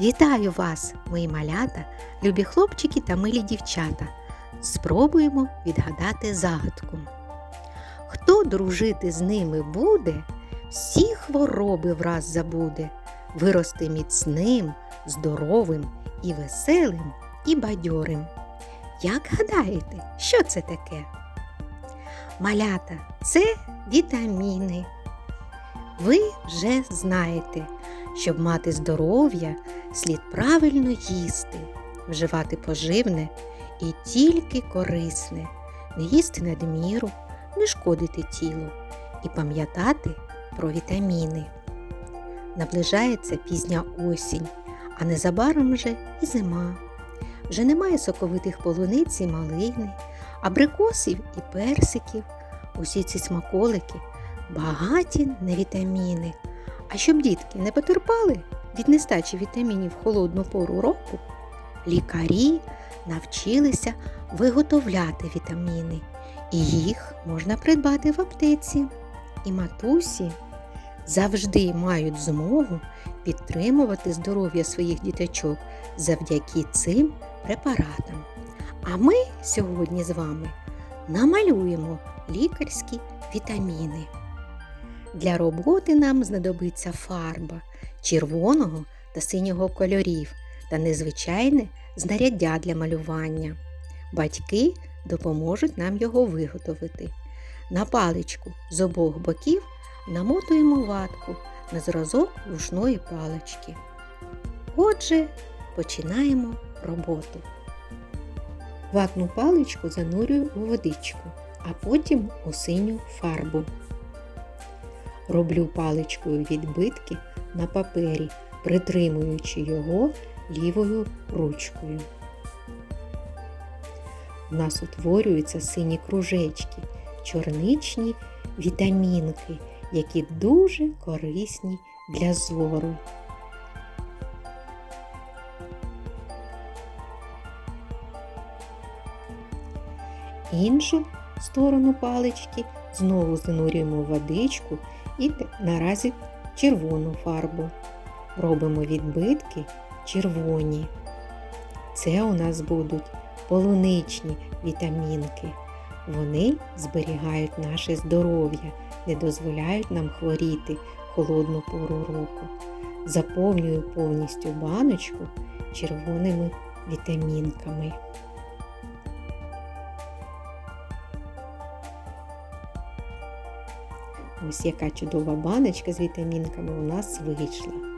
Вітаю вас, мої малята, любі хлопчики та милі дівчата. Спробуємо відгадати загадку. Хто дружити з ними буде, всі хвороби враз забуде, виросте міцним, здоровим і веселим, і бадьорим. Як гадаєте, що це таке? Малята це вітаміни. Ви вже знаєте, щоб мати здоров'я, слід правильно їсти, вживати поживне і тільки корисне, не їсти надміру, не шкодити тілу і пам'ятати про вітаміни. Наближається пізня осінь, а незабаром вже і зима. Вже немає соковитих полуниць і малини, абрикосів і персиків. Усі ці смаколики багаті на вітаміни. А щоб дітки не потерпали від нестачі вітамінів в холодну пору року, лікарі навчилися виготовляти вітаміни, і їх можна придбати в аптеці. І матусі завжди мають змогу підтримувати здоров'я своїх діточок завдяки цим препаратам. А ми сьогодні з вами намалюємо лікарські вітаміни. Для роботи нам знадобиться фарба червоного та синього кольорів та незвичайне знаряддя для малювання. Батьки допоможуть нам його виготовити. На паличку з обох боків намотуємо ватку на зразок рушної палички. Отже, починаємо роботу. Ватну паличку занурюю у водичку, а потім у синю фарбу. Роблю паличкою відбитки на папері, притримуючи його лівою ручкою. У нас утворюються сині кружечки, чорничні вітамінки, які дуже корисні для зору. Іншу сторону палички знову занурюємо в водичку і наразі червону фарбу. Робимо відбитки червоні. Це у нас будуть полуничні вітамінки. Вони зберігають наше здоров'я, не дозволяють нам хворіти холодну пору року. Заповнюю повністю баночку червоними вітамінками. Ось яка чудова баночка з вітамінками у нас вийшла.